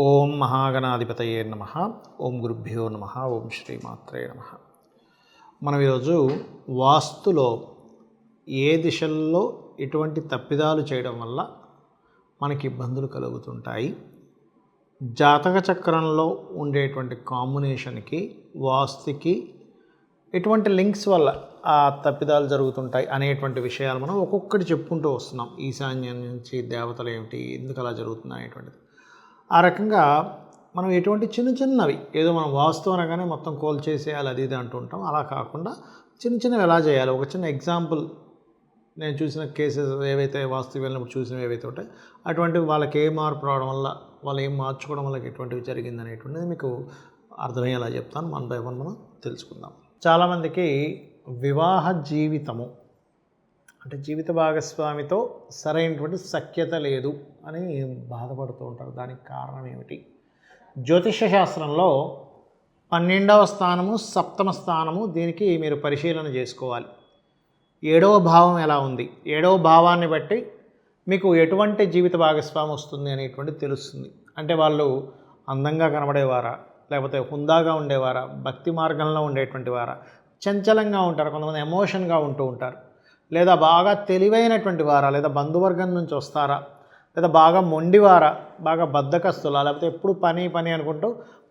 ఓం మహాగణాధిపతయే నమ. ఓం గురుభ్యో నమ. ఓం శ్రీమాత్రే నమ. మనం ఈరోజు వాస్తులో ఏ దిశల్లో ఎటువంటి తప్పిదాలు చేయడం వల్ల మనకి ఇబ్బందులు కలుగుతుంటాయి? జాతక చక్రంలో ఉండేటువంటి కాంబినేషన్కి వాస్తుకి ఎటువంటి లింక్స్ వల్ల ఆ తప్పిదాలు జరుగుతుంటాయి అనేటువంటి విషయాలు మనం ఒక్కొక్కటి చెప్పుకుంటూ వస్తున్నాం. ఈశాన్యం నుంచి దేవతలు ఏమిటి ఎందుకు అలా జరుగుతుంది అనేటువంటిది. ఆ రకంగా మనం ఎటువంటి చిన్న చిన్నవి ఏదో మనం వాస్తు అనగానే మొత్తం కోల్ చేసేయాలి అది ఇది అంటుంటాం. అలా కాకుండా చిన్న చిన్నవి ఎలా చేయాలి? ఒక చిన్న ఎగ్జాంపుల్ నేను చూసిన కేసెస్ ఏవైతే వాస్తు వెళ్ళినప్పుడు చూసినవి ఏవైతే ఉంటాయి అటువంటివి వాళ్ళకి ఏ మార్పు రావడం వల్ల వాళ్ళు ఏం మార్చుకోవడం వల్ల ఎటువంటివి జరిగింది అనేటువంటిది మీకు అర్థమయ్యేలా చెప్తాను. వన్ బై వన్ మనం తెలుసుకుందాం. చాలామందికి వివాహ జీవితము అంటే జీవిత భాగస్వామితో సరైనటువంటి సఖ్యత లేదు అని బాధపడుతూ ఉంటారు. దానికి కారణం ఏమిటి? జ్యోతిష శాస్త్రంలో పన్నెండవ స్థానము సప్తమ స్థానము దీనికి మీరు పరిశీలన చేసుకోవాలి. ఏడవ భావం ఎలా ఉంది? ఏడవ భావాన్ని బట్టి మీకు ఎటువంటి జీవిత భాగస్వామి వస్తుంది అనేటువంటి తెలుస్తుంది. అంటే వాళ్ళు అందంగా కనబడేవారా? లేకపోతే హుందాగా ఉండేవారా? భక్తి మార్గంలో ఉండేటువంటి వారా? చంచలంగా ఉంటారు. కొంతమంది ఎమోషన్గా ఉంటూ ఉంటారు. లేదా బాగా తెలివైనటువంటి వారా లేదా బంధువర్గం నుంచి వస్తారా లేదా బాగా మొండివారా బాగా బద్దకస్తులా లేకపోతే ఎప్పుడు పని పని అనుకుంటూ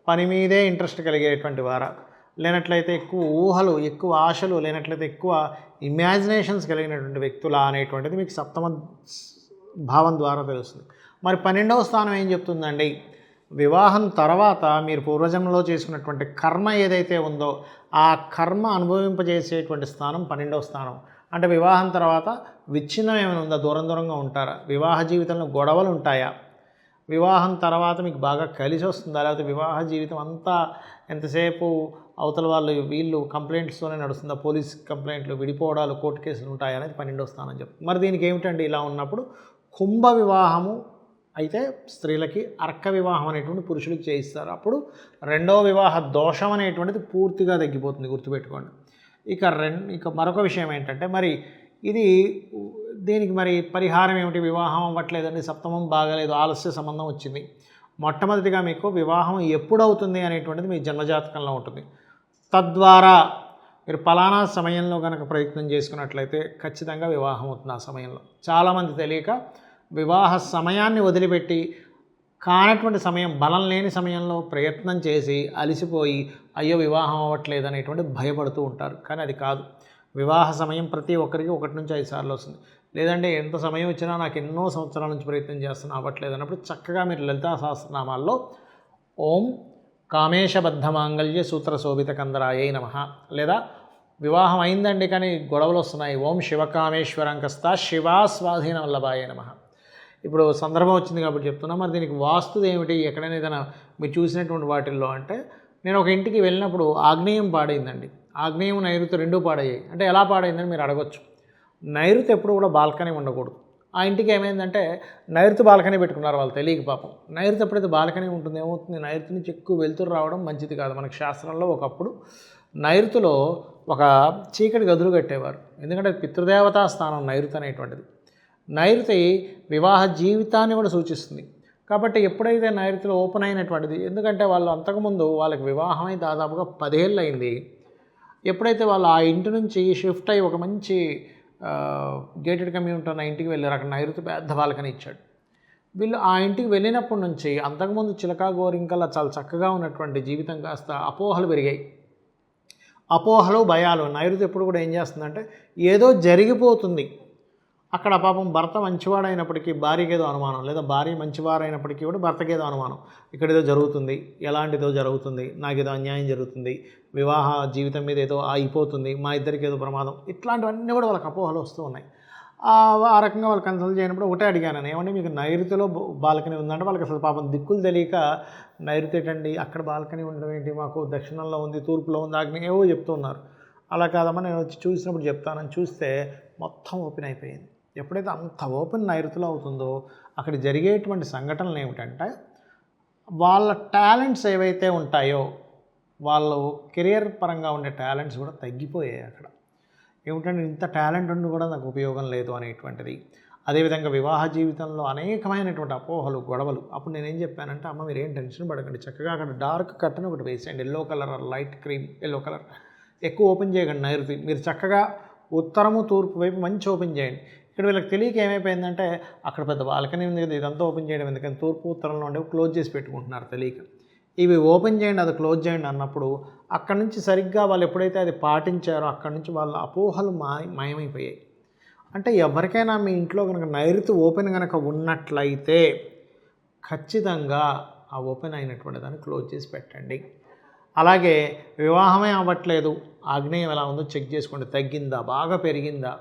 పని మీదే ఇంట్రెస్ట్ కలిగేటువంటి వారా? లేనట్లయితే ఎక్కువ ఊహలు ఎక్కువ ఆశలు లేనట్లయితే ఎక్కువ ఇమాజినేషన్స్ కలిగినటువంటి వ్యక్తులా అనేటువంటిది మీకు సప్తమ భావం ద్వారా తెలుస్తుంది. మరి పన్నెండవ స్థానం ఏం చెప్తుందండి? వివాహం తర్వాత మీరు పూర్వజన్మలో చేసుకున్నటువంటి కర్మ ఏదైతే ఉందో ఆ కర్మ అనుభవింపజేసేటువంటి స్థానం పన్నెండవ స్థానం. అంటే వివాహం తర్వాత విచ్ఛిన్నం ఏమైనా ఉందా? దూరం దూరంగా ఉంటారా? వివాహ జీవితంలో గొడవలు ఉంటాయా? వివాహం తర్వాత మీకు బాగా కలిసి వస్తుందా? లేకపోతే వివాహ జీవితం అంతా ఎంతసేపు అవతల వాళ్ళు వీళ్ళు కంప్లైంట్స్తోనే నడుస్తుందా? పోలీస్ కంప్లైంట్లు విడిపోవడాలు కోర్టు కేసులు ఉంటాయా అనేది పన్నెండో స్థానం చెప్తుంది. మరి దీనికి ఏమిటండి ఇలా ఉన్నప్పుడు? కుంభ వివాహము అయితే స్త్రీలకి అర్క వివాహం అనేటువంటి పురుషులకు చేయిస్తారు. అప్పుడు రెండవ వివాహ దోషం అనేటువంటిది పూర్తిగా తగ్గిపోతుంది. గుర్తుపెట్టుకోండి. ఇక రెండు ఇక మరొక విషయం ఏంటంటే మరి ఇది దీనికి మరి పరిహారం ఏమిటి? వివాహం అవ్వట్లేదండి సప్తమం బాగలేదు ఆలస్య సంబంధం వచ్చింది. మొట్టమొదటిగా మీకు వివాహం ఎప్పుడవుతుంది అనేటువంటిది మీ జన్మజాతకంలో ఉంటుంది. తద్వారా మీరు పలానా సమయంలో కనుక ప్రయత్నం చేసుకున్నట్లయితే ఖచ్చితంగా వివాహం అవుతుంది ఆ సమయంలో. చాలామంది తెలియక వివాహ సమయాన్ని వదిలిపెట్టి కానటువంటి సమయం బలం లేని సమయంలో ప్రయత్నం చేసి అలసిపోయి అయ్యో వివాహం అవ్వట్లేదు అనేటువంటి భయపడుతూ ఉంటారు. కానీ అది కాదు. వివాహ సమయం ప్రతి ఒక్కరికి ఒకటి నుంచి ఐదు సార్లు వస్తుంది. లేదంటే ఎంత సమయం వచ్చినా నాకు ఎన్నో సంవత్సరాల నుంచి ప్రయత్నం చేస్తున్నా అవ్వట్లేదు అన్నప్పుడు చక్కగా మీరు లలితా సహస్రనామాల్లో ఓం కామేశబద్ధ మాంగళ్య సూత్ర శోభిత కందరాయ నమ. లేదా వివాహం అయిందండి కానీ గొడవలు వస్తున్నాయి. ఓం శివకామేశ్వరం కస్తా శివా స్వాధీన వల్లభాయ నమ. ఇప్పుడు సందర్భం వచ్చింది కాబట్టి చెప్తున్నా. మరి దీనికి వాస్తు ఏమిటి? ఎక్కడైనా ఏదైనా మీరు చూసినటువంటి వాటిల్లో అంటే నేను ఒక ఇంటికి వెళ్ళినప్పుడు ఆగ్నేయం పాడైందండి. ఆగ్నేయం నైరుతి రెండూ పాడయ్యాయి. అంటే ఎలా పాడైందని మీరు అడగొచ్చు. నైరుతి ఎప్పుడు కూడా బాల్కనీ ఉండకూడదు. ఆ ఇంటికి ఏమైందంటే నైరుతి బాల్కనీ పెట్టుకున్నారు వాళ్ళు తెలియక పాపం. నైరుతి ఎప్పుడైతే బాల్కనీ ఉంటుంది ఏమవుతుంది? నైరుతి నుంచి ఎక్కువ వెలుతురు రావడం మంచిది కాదు. మనకి శాస్త్రంలో ఒకప్పుడు నైరుతిలో ఒక చీకటి గదులు కట్టేవారు. ఎందుకంటే పితృదేవతా స్థానం నైరుతి అనేటువంటిది. నైరుతి వివాహ జీవితాన్ని కూడా సూచిస్తుంది. కాబట్టి ఎప్పుడైతే నైరుతిలో ఓపెన్ అయినటువంటిది ఎందుకంటే వాళ్ళు అంతకుముందు వాళ్ళకి వివాహమై దాదాపుగా పదేళ్ళు అయింది. ఎప్పుడైతే వాళ్ళు ఆ ఇంటి నుంచి షిఫ్ట్ అయ్యి ఒక మంచి గేటెడ్ కమ్యూనిటీ ఉన్న ఇంటికి వెళ్ళారు అక్కడ నైరుతి పెద్ద బాల్కనీ ఇచ్చాడు. వీళ్ళు ఆ ఇంటికి వెళ్ళినప్పటి నుంచి అంతకుముందు చిలకా గోరింకల్లా చాలా చక్కగా ఉన్నటువంటి జీవితం కాస్త అపోహలు పెరిగాయి. అపోహలు భయాలు నైరుతి ఎప్పుడు కూడా ఏం చేస్తుందంటే ఏదో జరిగిపోతుంది. అక్కడ పాపం భర్త మంచివాడైనప్పటికీ భార్యకి ఏదో అనుమానం లేదా భార్య మంచివారైనప్పటికీ కూడా భర్తకి ఏదో అనుమానం. ఇక్కడ ఏదో జరుగుతుంది ఎలాంటిదో జరుగుతుంది నాకు ఏదో అన్యాయం జరుగుతుంది వివాహ జీవితం మీద ఏదో అయిపోతుంది మా ఇద్దరికి ఏదో ప్రమాదం ఇట్లాంటివన్నీ కూడా వాళ్ళకి అపోహలు వస్తూ ఉన్నాయి. ఆ రకంగా వాళ్ళు కన్సల్ట్ చేయనప్పుడు ఒకటే అడిగాను ఏమంటే మీకు నైరుతిలో బాల్కనీ ఉందంటే వాళ్ళకి అసలు పాపం దిక్కులు తెలియక నైరుతి ఏంటండి అక్కడ బాల్కనీ ఉండడం ఏంటి మాకు దక్షిణంలో ఉంది తూర్పులో ఉంది ఆగ్నేయం ఏవో చెప్తున్నారు. అలా కాదమ్మా నేను వచ్చి చూసినప్పుడు చెప్తానని చూస్తే మొత్తం ఓపెన్ అయిపోయింది. ఎప్పుడైతే అంత ఓపెన్ నైరుతిలో అవుతుందో అక్కడ జరిగేటువంటి సంఘటనలు ఏమిటంటే వాళ్ళ టాలెంట్స్ ఏవైతే ఉంటాయో వాళ్ళు కెరియర్ పరంగా ఉండే టాలెంట్స్ కూడా తగ్గిపోయాయి అక్కడ. ఏమిటంటే ఇంత టాలెంట్ ఉండి కూడా నాకు ఉపయోగం లేదు అనేటువంటిది. అదేవిధంగా వివాహ జీవితంలో అనేకమైనటువంటి అపోహలు గొడవలు. అప్పుడు నేనేం చెప్పానంటే అమ్మ మీరు ఏం టెన్షన్ పడకండి. చక్కగా అక్కడ డార్క్ కట్టను ఒకటి వేసేయండి. Yellow colour light cream yellow colour. ఎక్కువ ఓపెన్ చేయకండి నైరుతి. మీరు చక్కగా ఉత్తరము తూర్పు వైపు మంచి ఓపెన్ చేయండి. ఇక్కడ వీళ్ళకి తెలియక ఏమైపోయిందంటే అక్కడ పెద్ద బాల్కనీ ఉంది కదా ఇదంతా ఓపెన్ చేయడం ఎందుకని తూర్పు ఉత్తరంలో ఉండేవి క్లోజ్ చేసి పెట్టుకుంటున్నారు తెలియక. ఇవి ఓపెన్ చేయండి అది క్లోజ్ చేయండి అన్నప్పుడు అక్కడి నుంచి సరిగ్గా వాళ్ళు ఎప్పుడైతే అది పాటించారో అక్కడి నుంచి వాళ్ళ అపోహలు మాయ మాయమైపోయాయి. అంటే ఎవరికైనా మీ ఇంట్లో కనుక నైరుతి ఓపెన్ కనుక ఉన్నట్లయితే ఖచ్చితంగా ఆ ఓపెన్ అయినటువంటి దాన్ని క్లోజ్ చేసి పెట్టండి. అలాగే వివాహమే అవ్వట్లేదు. ఆగ్నేయం ఎలా ఉందో చెక్ చేసుకోండి. తగ్గిందా? బాగా పెరిగిందా?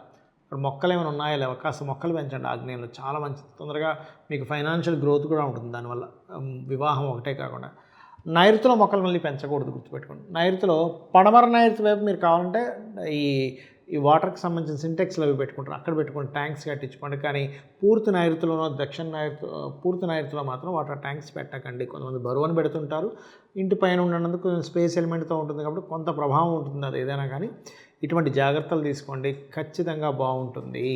ఇక్కడ మొక్కలు ఏమైనా ఉన్నాయా? లేవా? కాస్త మొక్కలు పెంచండి ఆగ్నేయంలో. చాలా మంచిది. తొందరగా మీకు ఫైనాన్షియల్ గ్రోత్ కూడా ఉంటుంది దానివల్ల. వివాహం ఒకటే కాకుండా. నైరుతిలో మొక్కలు మళ్ళీ పెంచకూడదు గుర్తుపెట్టుకోండి. నైరుతిలో పడమర నైరుతి వైపు మీరు కావాలంటే ఈ ఈ వాటర్కి సంబంధించిన సింటెక్స్లు అవి పెట్టుకుంటారు. అక్కడ పెట్టుకుని ట్యాంక్స్ కట్టించుకోండి కానీ పూర్తి నైరుతిలోనో దక్షిణ నైరుతి పూర్తి నైరుతిలో మాత్రం వాటర్ ట్యాంక్స్ పెట్టకండి. కొంతమంది బరువును పెడుతుంటారు. ఇంటి పైన ఉన్నందుకు కొంచెం స్పేస్ ఎలిమెంట్తో ఉంటుంది కాబట్టి కొంత ప్రభావం ఉంటుంది. అది ఏదైనా కానీ ఇటువంటి జాగ్రత్తలు తీసుకోండి. ఖచ్చితంగా బాగుంటుంది.